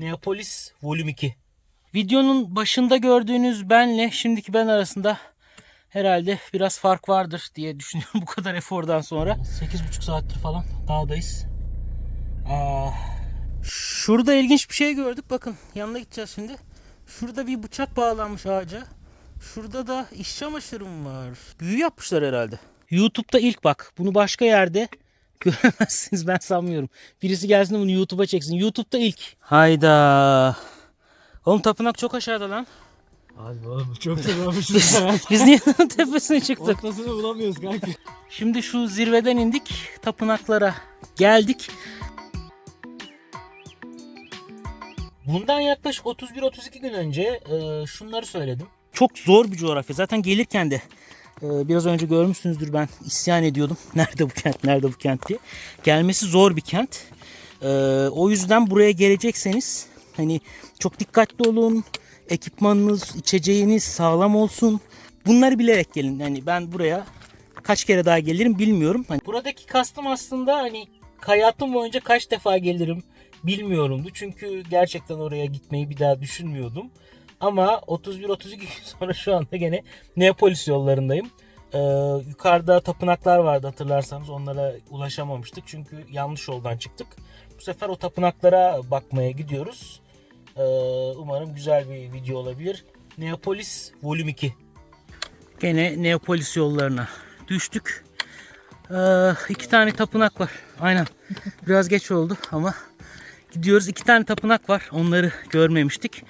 Neapolis Volüm 2. Videonun başında gördüğünüz benle şimdiki ben arasında herhalde biraz fark vardır diye düşünüyorum bu kadar efordan sonra. 8,5 saattir falan dağdayız. Aa, şurada ilginç bir şey gördük. Bakın yanına gideceğiz şimdi. Şurada bir bıçak bağlanmış ağaca. Şurada da iş çamaşırım var. Büyü yapmışlar herhalde. YouTube'da ilk bak. Bunu başka yerde göremezsiniz ben sanmıyorum. Birisi gelsin de bunu YouTube'a çeksin. YouTube'da ilk. Hayda. Oğlum tapınak çok aşağıda lan. Abi oğlum çok tırmanmışız. Biz niye tepesine çıktık? Ortasını bulamıyoruz kanka. Şimdi şu zirveden indik. Tapınaklara geldik. Bundan yaklaşık 31-32 gün önce e, şunları söyledim. Çok zor bir coğrafya. Zaten gelirken de biraz önce görmüşsünüzdür ben isyan ediyordum. Nerede bu kent, nerede bu kent diye. Gelmesi zor bir kent. E, o yüzden buraya gelecekseniz hani çok dikkatli olun. Ekipmanınız, içeceğiniz sağlam olsun. Bunları bilerek gelin. Yani ben buraya kaç kere daha gelirim bilmiyorum. Hani buradaki kastım aslında hani hayatım boyunca kaç defa gelirim bilmiyorumdu. Çünkü gerçekten oraya gitmeyi bir daha düşünmüyordum. Ama 31-32 gün sonra şu anda gene Neapolis yollarındayım. Ee, yukarıda tapınaklar vardı hatırlarsanız onlara ulaşamamıştık. Çünkü yanlış yoldan çıktık. Bu sefer o tapınaklara bakmaya gidiyoruz. Ee, umarım güzel bir video olabilir. Neapolis Volüm 2. Gene Neapolis yollarına düştük. Ee, iki tane tapınak var. Aynen. Biraz geç oldu ama gidiyoruz. İki tane tapınak var. Onları görmemiştik.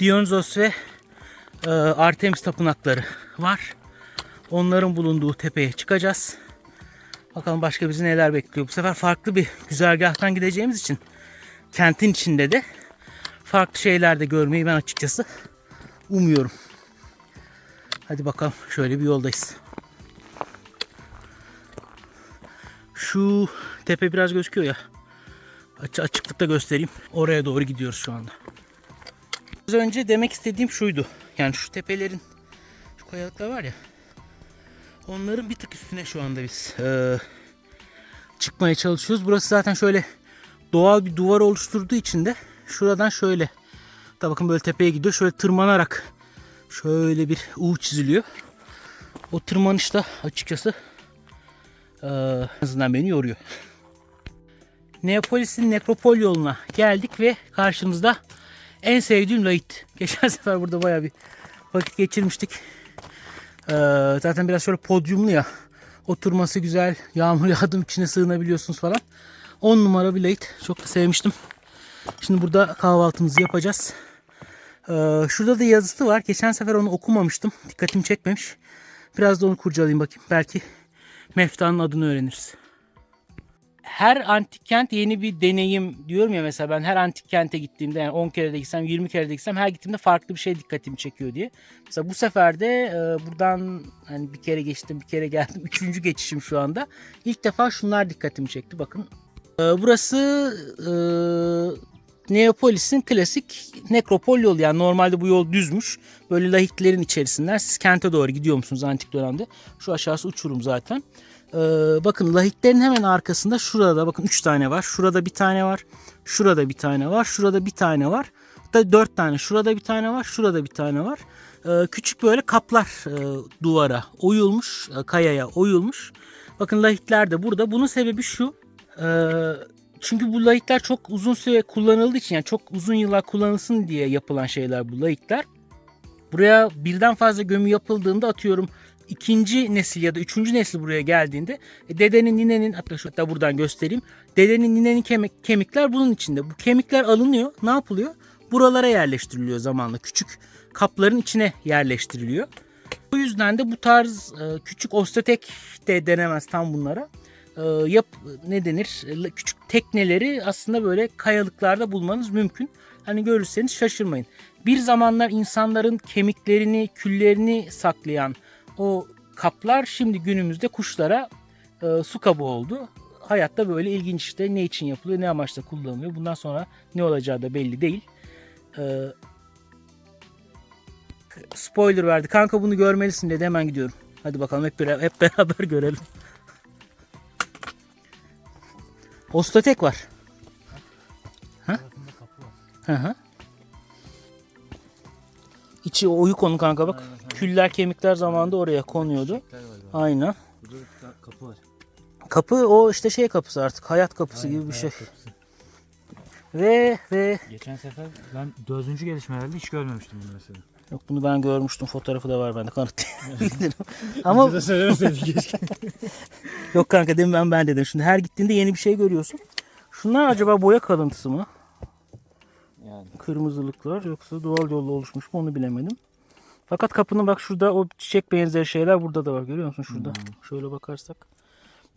Dionysos ve e, Artemis tapınakları var. Onların bulunduğu tepeye çıkacağız. Bakalım başka bizi neler bekliyor. Bu sefer farklı bir güzergahtan gideceğimiz için kentin içinde de farklı şeyler de görmeyi ben açıkçası umuyorum. Hadi bakalım şöyle bir yoldayız. Şu tepe biraz gözüküyor ya. Aç açıklıkta göstereyim. Oraya doğru gidiyoruz şu anda. Az önce demek istediğim şuydu. Yani şu tepelerin şu kayalıklar var ya. Onların bir tık üstüne şu anda biz eee, çıkmaya çalışıyoruz. Burası zaten şöyle doğal bir duvar oluşturduğu için de şuradan şöyle da bakın böyle tepeye gidiyor. Şöyle tırmanarak şöyle bir U çiziliyor. O tırmanışta açıkçası eee, en azından beni yoruyor. Neapolis'in nekropol yoluna geldik ve karşımızda en sevdiğim Lait. Geçen sefer burada bayağı bir vakit geçirmiştik. Ee, zaten biraz şöyle podyumlu ya. Oturması güzel. Yağmur yağdım içine sığınabiliyorsunuz falan. 10 numara bir Lait. Çok da sevmiştim. Şimdi burada kahvaltımızı yapacağız. Ee, şurada da yazısı var. Geçen sefer onu okumamıştım. Dikkatimi çekmemiş. Biraz da onu kurcalayayım bakayım. Belki Mefta'nın adını öğreniriz her antik kent yeni bir deneyim diyorum ya mesela ben her antik kente gittiğimde yani 10 kere de gitsem 20 kere de gitsem her gittiğimde farklı bir şey dikkatimi çekiyor diye. Mesela bu sefer de e, buradan hani bir kere geçtim bir kere geldim üçüncü geçişim şu anda. İlk defa şunlar dikkatimi çekti bakın. E, burası e, Neapolis'in klasik nekropol yolu yani normalde bu yol düzmüş. Böyle lahitlerin içerisinden siz kente doğru gidiyor musunuz antik dönemde? Şu aşağısı uçurum zaten. Ee, bakın lahitlerin hemen arkasında şurada bakın 3 tane var. Şurada bir tane var. Şurada bir tane var. Şurada bir tane var. Hatta 4 tane. Şurada bir tane var. Şurada bir tane var. Ee, küçük böyle kaplar e, duvara oyulmuş. e, kayaya oyulmuş. Bakın lahitler de burada. Bunun sebebi şu. e, çünkü bu lahitler çok uzun süre kullanıldığı için yani çok uzun yıllar kullanılsın diye yapılan şeyler bu lahitler. Buraya birden fazla gömü yapıldığında atıyorum ikinci nesil ya da üçüncü nesil buraya geldiğinde e, dedenin ninenin hatta şu hatta buradan göstereyim. Dedenin ninenin kemik, kemikler bunun içinde. Bu kemikler alınıyor. Ne yapılıyor? Buralara yerleştiriliyor zamanla. Küçük kapların içine yerleştiriliyor. Bu yüzden de bu tarz e, küçük ostetek de denemez tam bunlara. E, yap ne denir? Küçük tekneleri aslında böyle kayalıklarda bulmanız mümkün. Hani görürseniz şaşırmayın. Bir zamanlar insanların kemiklerini, küllerini saklayan o kaplar şimdi günümüzde kuşlara e, su kabı oldu. Hayatta böyle ilginç işte ne için yapılıyor, ne amaçla kullanılıyor. Bundan sonra ne olacağı da belli değil. E, spoiler verdi. Kanka bunu görmelisin dedi. Hemen gidiyorum. Hadi bakalım hep beraber, hep beraber görelim. Ostatek var. Ha? Hı hı. İçi oyuk onun kanka bak. Küller kemikler zamanında oraya konuyordu. Aynen. Burada bir kapı var. Kapı o işte şey kapısı artık. Hayat kapısı gibi bir şey. Ve ve Geçen sefer ben dördüncü gelişme herhalde hiç görmemiştim bunu mesela. yok bunu ben görmüştüm. Fotoğrafı da var bende kanıtlayabilirim. Ama da söylemeseydik keşke. yok kanka demin ben ben dedim. Şimdi her gittiğinde yeni bir şey görüyorsun. Şunlar acaba boya kalıntısı mı? Yani. Kırmızılıklar yoksa doğal yolla oluşmuş mu onu bilemedim. Fakat kapının bak şurada o çiçek benzeri şeyler burada da var. Görüyor musun şurada? Şöyle bakarsak.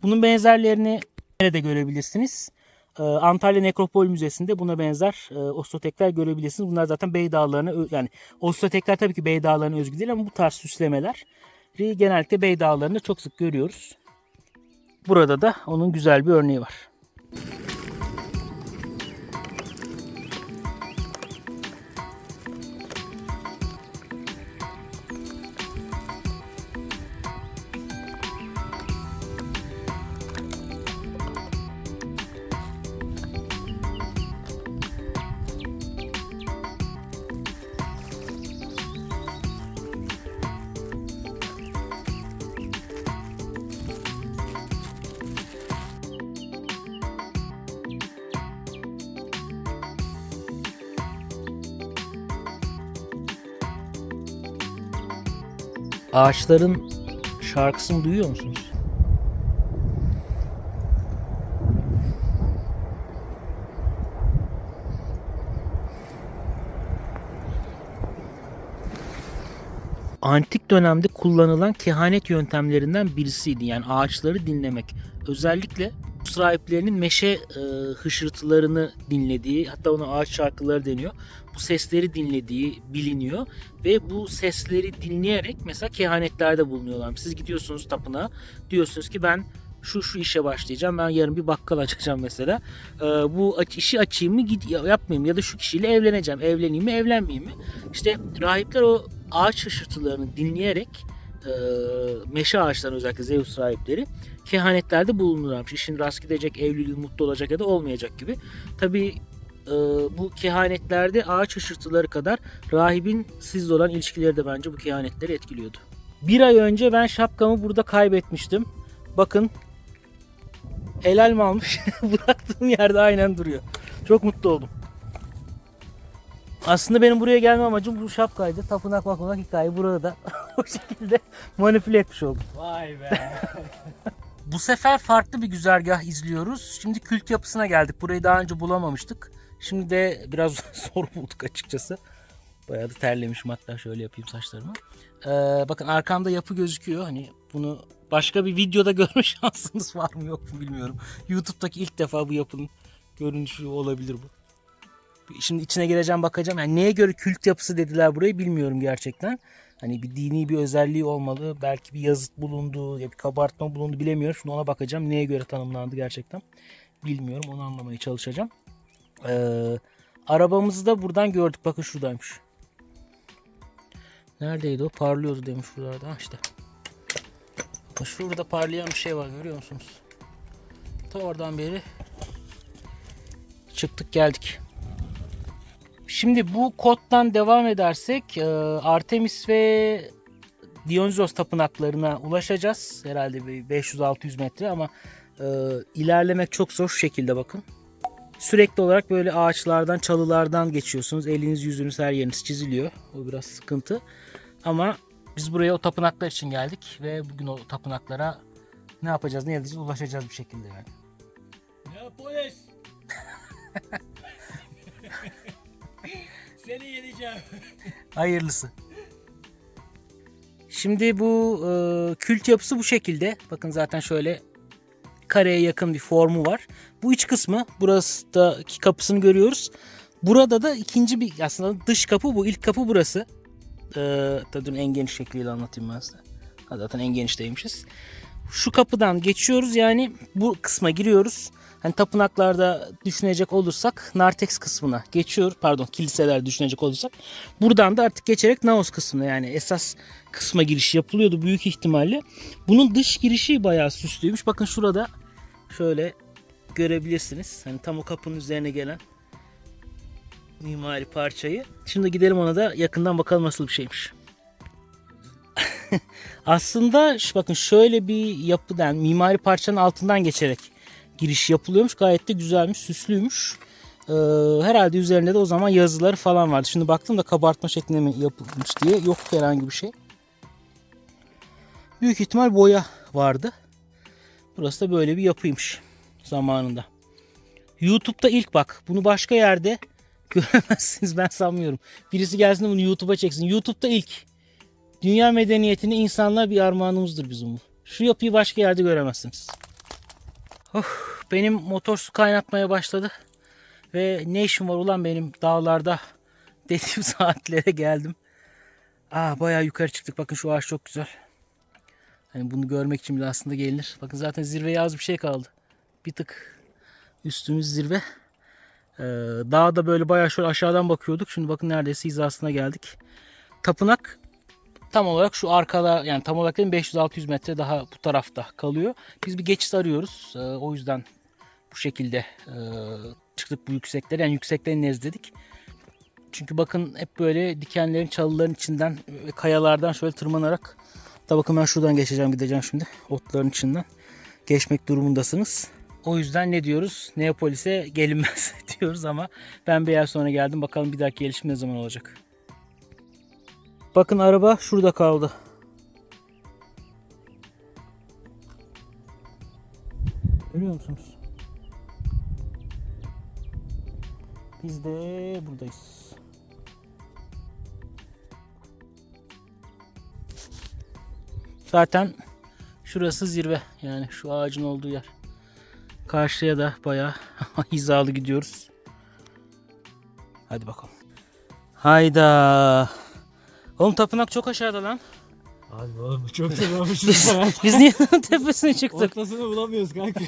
Bunun benzerlerini nerede görebilirsiniz? Ee, Antalya Nekropol Müzesi'nde buna benzer e, ostotekler görebilirsiniz. Bunlar zaten Bey Dağları'na yani ostotekler tabii ki Bey Dağları'na özgü değil ama bu tarz süslemeler genellikle Bey Dağları'nda çok sık görüyoruz. Burada da onun güzel bir örneği var. Ağaçların şarkısını duyuyor musunuz? Antik dönemde kullanılan kehanet yöntemlerinden birisiydi. Yani ağaçları dinlemek. Özellikle sahiplerinin meşe e, hışırtılarını dinlediği, hatta ona ağaç şarkıları deniyor. Sesleri dinlediği biliniyor ve bu sesleri dinleyerek mesela kehanetlerde bulunuyorlar. Siz gidiyorsunuz tapınağa diyorsunuz ki ben şu şu işe başlayacağım. Ben yarın bir bakkal açacağım mesela. Ee, bu işi açayım mı git yapmayayım ya da şu kişiyle evleneceğim. Evleneyim mi evlenmeyeyim mi? İşte rahipler o ağaç hışırtılarını dinleyerek e, meşe ağaçlarının özellikle Zeus rahipleri kehanetlerde bulunurlarmış. İşin rast gidecek, evliliği mutlu olacak ya da olmayacak gibi. Tabi bu kehanetlerde ağaç hışırtıları kadar rahibin sizle olan ilişkileri de bence bu kehanetleri etkiliyordu. Bir ay önce ben şapkamı burada kaybetmiştim. Bakın helal mi almış? Bıraktığım yerde aynen duruyor. Çok mutlu oldum. Aslında benim buraya gelme amacım bu şapkaydı. Tapınak bakmak hikaye burada da o şekilde manipüle etmiş oldum. Vay be. Bu sefer farklı bir güzergah izliyoruz. Şimdi kült yapısına geldik. Burayı daha önce bulamamıştık. Şimdi de biraz zor bulduk açıkçası. Bayağı da terlemişim hatta şöyle yapayım saçlarımı. Ee, bakın arkamda yapı gözüküyor. Hani bunu başka bir videoda görme şansınız var mı yok mu bilmiyorum. YouTube'daki ilk defa bu yapının görünüşü olabilir bu. Şimdi içine gireceğim bakacağım. Yani neye göre kült yapısı dediler burayı bilmiyorum gerçekten. Hani bir dini bir özelliği olmalı. Belki bir yazıt bulundu ya bir kabartma bulundu bilemiyorum. Şimdi ona bakacağım. Neye göre tanımlandı gerçekten. Bilmiyorum. Onu anlamaya çalışacağım. Ee, arabamızı da buradan gördük. Bakın şuradaymış. Neredeydi o? Parlıyordu demiş şuralarda. Ha işte. Şurada parlayan bir şey var görüyor musunuz? Ta oradan beri çıktık geldik. Şimdi bu koddan devam edersek e, Artemis ve Dionysos tapınaklarına ulaşacağız. Herhalde bir 500-600 metre ama e, ilerlemek çok zor şu şekilde bakın. Sürekli olarak böyle ağaçlardan, çalılardan geçiyorsunuz. Eliniz, yüzünüz, her yeriniz çiziliyor. O biraz sıkıntı. Ama biz buraya o tapınaklar için geldik ve bugün o tapınaklara ne yapacağız, ne edeceğiz, ulaşacağız bir şekilde yani. ya polis. Seni yeneceğim. Hayırlısı. Şimdi bu e, kült yapısı bu şekilde. Bakın zaten şöyle kareye yakın bir formu var. Bu iç kısmı burası da kapısını görüyoruz. Burada da ikinci bir aslında dış kapı bu. ilk kapı burası. Ee, dur en geniş şekliyle anlatayım ben size. Zaten en genişteymişiz. Şu kapıdan geçiyoruz yani bu kısma giriyoruz. Hani tapınaklarda düşünecek olursak Nartex kısmına geçiyor. Pardon kiliseler düşünecek olursak. Buradan da artık geçerek Naos kısmına yani esas kısma giriş yapılıyordu büyük ihtimalle. Bunun dış girişi bayağı süslüymüş. Bakın şurada şöyle görebilirsiniz. Hani tam o kapının üzerine gelen mimari parçayı. Şimdi gidelim ona da yakından bakalım nasıl bir şeymiş. Aslında bakın şöyle bir yapıdan mimari parçanın altından geçerek giriş yapılıyormuş. Gayet de güzelmiş, süslüymüş. Ee, herhalde üzerinde de o zaman yazıları falan vardı. Şimdi baktım da kabartma şeklinde mi yapılmış diye yok herhangi bir şey. Büyük ihtimal boya vardı. Burası da böyle bir yapıymış zamanında. YouTube'da ilk bak. Bunu başka yerde göremezsiniz ben sanmıyorum. Birisi gelsin de bunu YouTube'a çeksin. YouTube'da ilk. Dünya medeniyetine insanlar bir armağanımızdır bizim bu. Şu yapıyı başka yerde göremezsiniz. Of, benim motor su kaynatmaya başladı. Ve ne işim var ulan benim dağlarda dediğim saatlere geldim. Aa, bayağı yukarı çıktık. Bakın şu ağaç çok güzel. Hani bunu görmek için bile aslında gelinir. Bakın zaten zirveye az bir şey kaldı. Bir tık üstümüz zirve. Ee, dağda böyle bayağı şöyle aşağıdan bakıyorduk. Şimdi bakın neredeyse hizasına geldik. Tapınak tam olarak şu arkada yani tam olarak değil mi, 500-600 metre daha bu tarafta kalıyor. Biz bir geçiş arıyoruz. Ee, o yüzden bu şekilde e, çıktık bu yükseklere. Yani yükseklerin nezledik. Çünkü bakın hep böyle dikenlerin çalıların içinden kayalardan şöyle tırmanarak da bakın ben şuradan geçeceğim gideceğim şimdi. Otların içinden geçmek durumundasınız. O yüzden ne diyoruz? Neapolis'e gelinmez diyoruz ama ben bir yer sonra geldim. Bakalım bir dahaki gelişim ne zaman olacak. Bakın araba şurada kaldı. Görüyor musunuz? Biz de buradayız. Zaten şurası zirve. Yani şu ağacın olduğu yer. Karşıya da bayağı hizalı gidiyoruz. Hadi bakalım. Hayda. Oğlum tapınak çok aşağıda lan. Abi oğlum çok tırmanmışız. Biz niye tepesine çıktık? Ortasını bulamıyoruz kanka.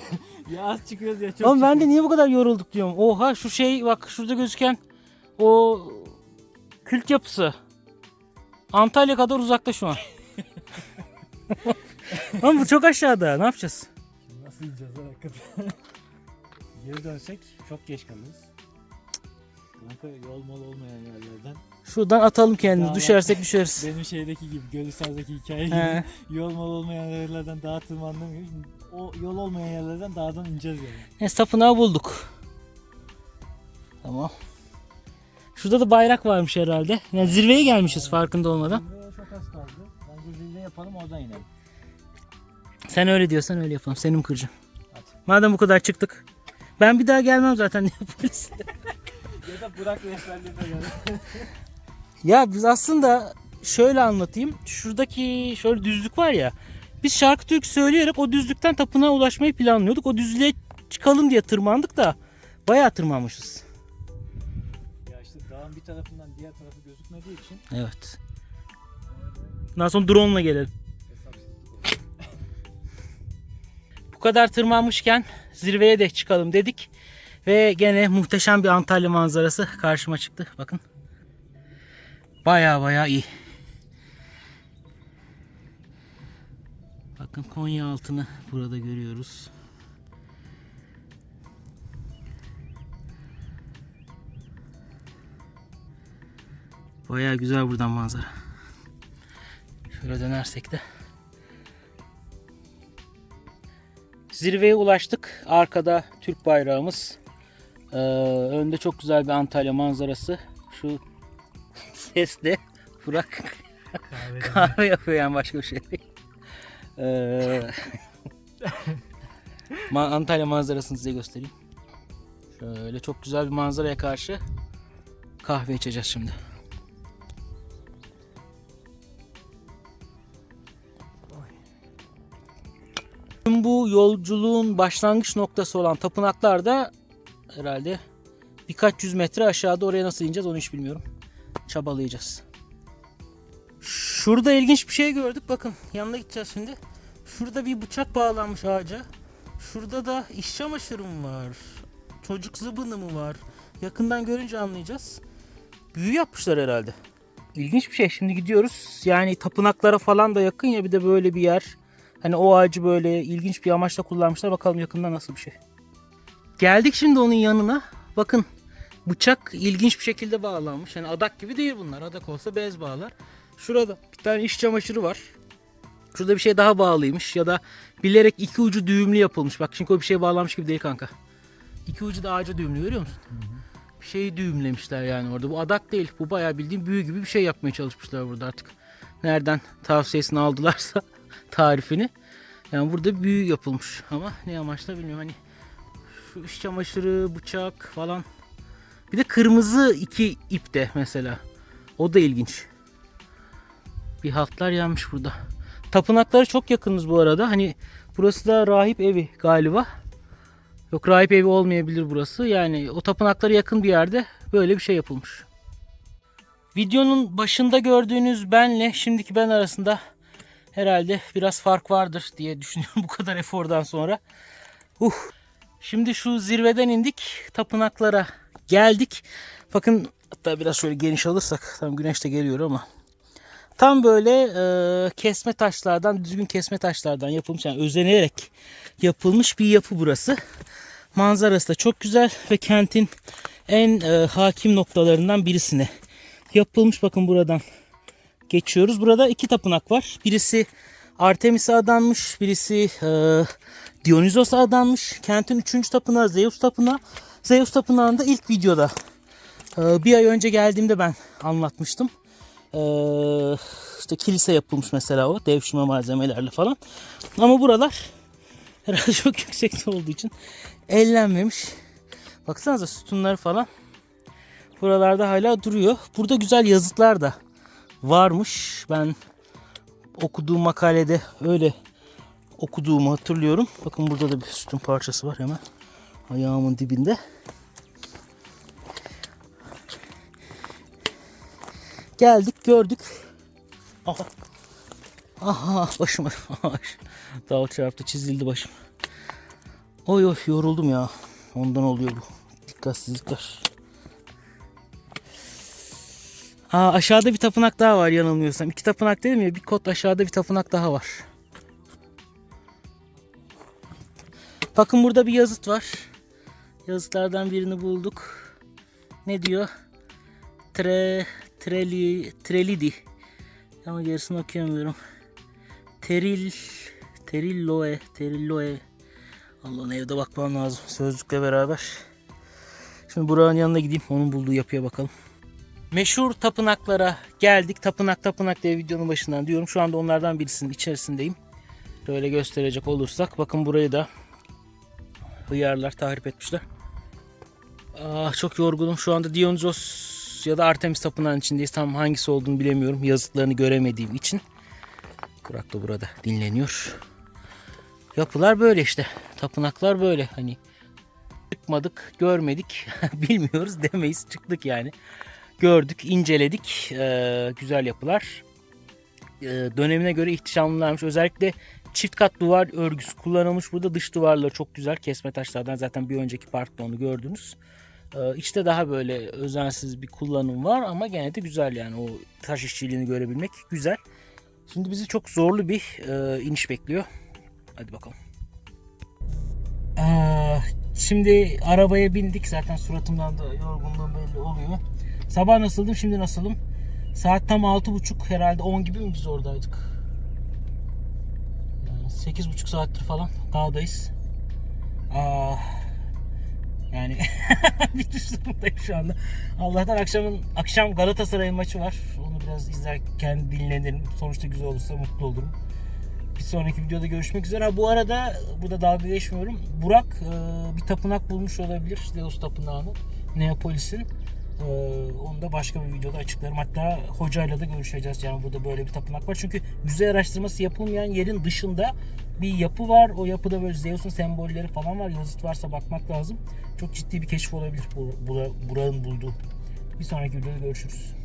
ya az çıkıyoruz ya çok Oğlum ben de niye bu kadar yorulduk diyorum. Oha şu şey bak şurada gözüken o kült yapısı. Antalya kadar uzakta şu an. Oğlum bu çok aşağıda. Ne yapacağız? Nasıl ineceğiz lan hakikaten? Geri dönsek çok geç kalırız. Kanka yol mol olmayan yerlerden. Şuradan atalım kendimizi. Tamam. Düşersek düşeriz. Benim şeydeki gibi, Gölhisar'daki hikaye gibi. He. yol mol olmayan yerlerden dağa tırmandım gibi. Şimdi O yol olmayan yerlerden dağdan ineceğiz yani. Neyse tapınağı bulduk. Tamam. Şurada da bayrak varmış herhalde. Yani zirveye gelmişiz farkında olmadan. Zirveye az kaldı. Bence zirve yapalım oradan inelim. Sen öyle diyorsan öyle yapalım. Senin. Hadi. Madem bu kadar çıktık. Ben bir daha gelmem zaten Neapolis'e. Ya da bırak rehberliğine gel. Ya biz aslında şöyle anlatayım. Şuradaki şöyle düzlük var ya. Biz şarkı türkü söyleyerek o düzlükten tapınağa ulaşmayı planlıyorduk. O düzlüğe çıkalım diye tırmandık da bayağı tırmanmışız. ya işte dağın bir tarafından diğer tarafı gözükmediği için Evet. Ondan sonra drone ile gelelim. Bu kadar tırmanmışken zirveye de çıkalım dedik. Ve gene muhteşem bir Antalya manzarası karşıma çıktı. Bakın. Baya baya iyi. Bakın Konya altını burada görüyoruz. Baya güzel buradan manzara. Şöyle dönersek de. Zirveye ulaştık. Arkada Türk bayrağımız. Ee, önde çok güzel bir Antalya manzarası. Şu sesle Burak Kahvede. kahve yapıyor yani başka bir şey değil. Ee, Antalya manzarasını size göstereyim. Şöyle çok güzel bir manzaraya karşı kahve içeceğiz şimdi. Yolculuğun başlangıç noktası olan tapınaklar da herhalde birkaç yüz metre aşağıda oraya nasıl ineceğiz onu hiç bilmiyorum. Çabalayacağız. Şurada ilginç bir şey gördük. Bakın yanına gideceğiz şimdi. Şurada bir bıçak bağlanmış ağaca. Şurada da iş çamaşırı mı var? Çocuk zıbını mı var? Yakından görünce anlayacağız. Büyü yapmışlar herhalde. İlginç bir şey. Şimdi gidiyoruz. Yani tapınaklara falan da yakın ya bir de böyle bir yer. Hani o ağacı böyle ilginç bir amaçla kullanmışlar. Bakalım yakında nasıl bir şey. Geldik şimdi onun yanına. Bakın Bıçak ilginç bir şekilde bağlanmış. Yani adak gibi değil bunlar. Adak olsa bez bağlar. Şurada bir tane iş çamaşırı var. Şurada bir şey daha bağlıymış ya da bilerek iki ucu düğümlü yapılmış. Bak çünkü o bir şey bağlanmış gibi değil kanka. İki ucu da ağaca düğümlü görüyor musun? Bir şeyi düğümlemişler yani orada. Bu adak değil. Bu bayağı bildiğin büyü gibi bir şey yapmaya çalışmışlar burada artık. Nereden tavsiyesini aldılarsa tarifini. Yani burada büyü yapılmış ama ne amaçla bilmiyorum. Hani şu iş çamaşırı, bıçak falan. Bir de kırmızı iki ipte mesela. O da ilginç. Bir hatlar yanmış burada. Tapınaklara çok yakınız bu arada. Hani burası da rahip evi galiba. Yok rahip evi olmayabilir burası. Yani o tapınaklara yakın bir yerde böyle bir şey yapılmış. Videonun başında gördüğünüz benle şimdiki ben arasında herhalde biraz fark vardır diye düşünüyorum bu kadar efordan sonra. Uh. Şimdi şu zirveden indik. Tapınaklara geldik. Bakın hatta biraz şöyle geniş alırsak tam güneş de geliyor ama tam böyle e, kesme taşlardan düzgün kesme taşlardan yapılmış yani özenerek yapılmış bir yapı burası. Manzarası da çok güzel ve kentin en e, hakim noktalarından birisine yapılmış. Bakın buradan geçiyoruz. Burada iki tapınak var. Birisi Artemis'e adanmış, birisi e, Dionysos'a adanmış. Kentin üçüncü tapınağı Zeus tapınağı. Zeus tapınağında ilk videoda e, bir ay önce geldiğimde ben anlatmıştım. E, işte kilise yapılmış mesela o devşirme malzemelerle falan. Ama buralar herhalde çok yüksekte olduğu için ellenmemiş. Baksanıza sütunlar falan buralarda hala duruyor. Burada güzel yazıtlar da varmış. Ben okuduğum makalede öyle okuduğumu hatırlıyorum. Bakın burada da bir sütun parçası var hemen ayağımın dibinde. Geldik gördük. Aha. Aha başıma. Dal çarptı çizildi başım. Oy oy yoruldum ya. Ondan oluyor bu. Dikkatsizlikler. Aa, aşağıda bir tapınak daha var yanılmıyorsam. İki tapınak dedim ya bir kot aşağıda bir tapınak daha var. Bakın burada bir yazıt var. Yazıtlardan birini bulduk. Ne diyor? Tre, treli, trelidi. Ama gerisini okuyamıyorum. Teril, terilloe, terilloe. Allah'ın evde bakmam lazım sözlükle beraber. Şimdi Burak'ın yanına gideyim. Onun bulduğu yapıya bakalım. Meşhur tapınaklara geldik. Tapınak tapınak diye videonun başından diyorum. Şu anda onlardan birisinin içerisindeyim. Böyle gösterecek olursak. Bakın burayı da hıyarlar tahrip etmişler. Ah, çok yorgunum. Şu anda Dionysos ya da Artemis tapınağının içindeyiz. Tam hangisi olduğunu bilemiyorum. Yazıtlarını göremediğim için. Burak da burada dinleniyor. Yapılar böyle işte. Tapınaklar böyle. Hani çıkmadık, görmedik, bilmiyoruz demeyiz. Çıktık yani. Gördük, inceledik. Ee, güzel yapılar. Ee, dönemine göre ihtişamlılarmış. Özellikle çift kat duvar örgüsü kullanılmış. Burada dış duvarları çok güzel. Kesme taşlardan zaten bir önceki parkta onu gördünüz. Ee, içte daha böyle özensiz bir kullanım var ama gene de güzel yani o taş işçiliğini görebilmek güzel. Şimdi bizi çok zorlu bir e, iniş bekliyor. Hadi bakalım. Aa, şimdi arabaya bindik. Zaten suratımdan da yorgunluğum belli oluyor. Sabah nasıldım, şimdi nasılım? Saat tam 6.30 herhalde 10 gibi mi biz oradaydık? Yani 8.5 saattir falan dağdayız. Aa, yani bitmiş durumdayım şu anda. Allah'tan akşamın akşam Galatasaray maçı var. Onu biraz izlerken dinlenirim. Sonuçta güzel olursa mutlu olurum. Bir sonraki videoda görüşmek üzere. Ha, bu arada burada dalga geçmiyorum. Burak e, bir tapınak bulmuş olabilir. Zeus tapınağını. Neapolis'in. E, onu da başka bir videoda açıklarım. Hatta hocayla da görüşeceğiz. Yani burada böyle bir tapınak var. Çünkü yüzey araştırması yapılmayan yerin dışında bir yapı var. O yapıda böyle Zeus'un sembolleri falan var. Yazıt varsa bakmak lazım. Çok ciddi bir keşif olabilir bu, bu, Burak'ın bulduğu. Bir sonraki videoda görüşürüz.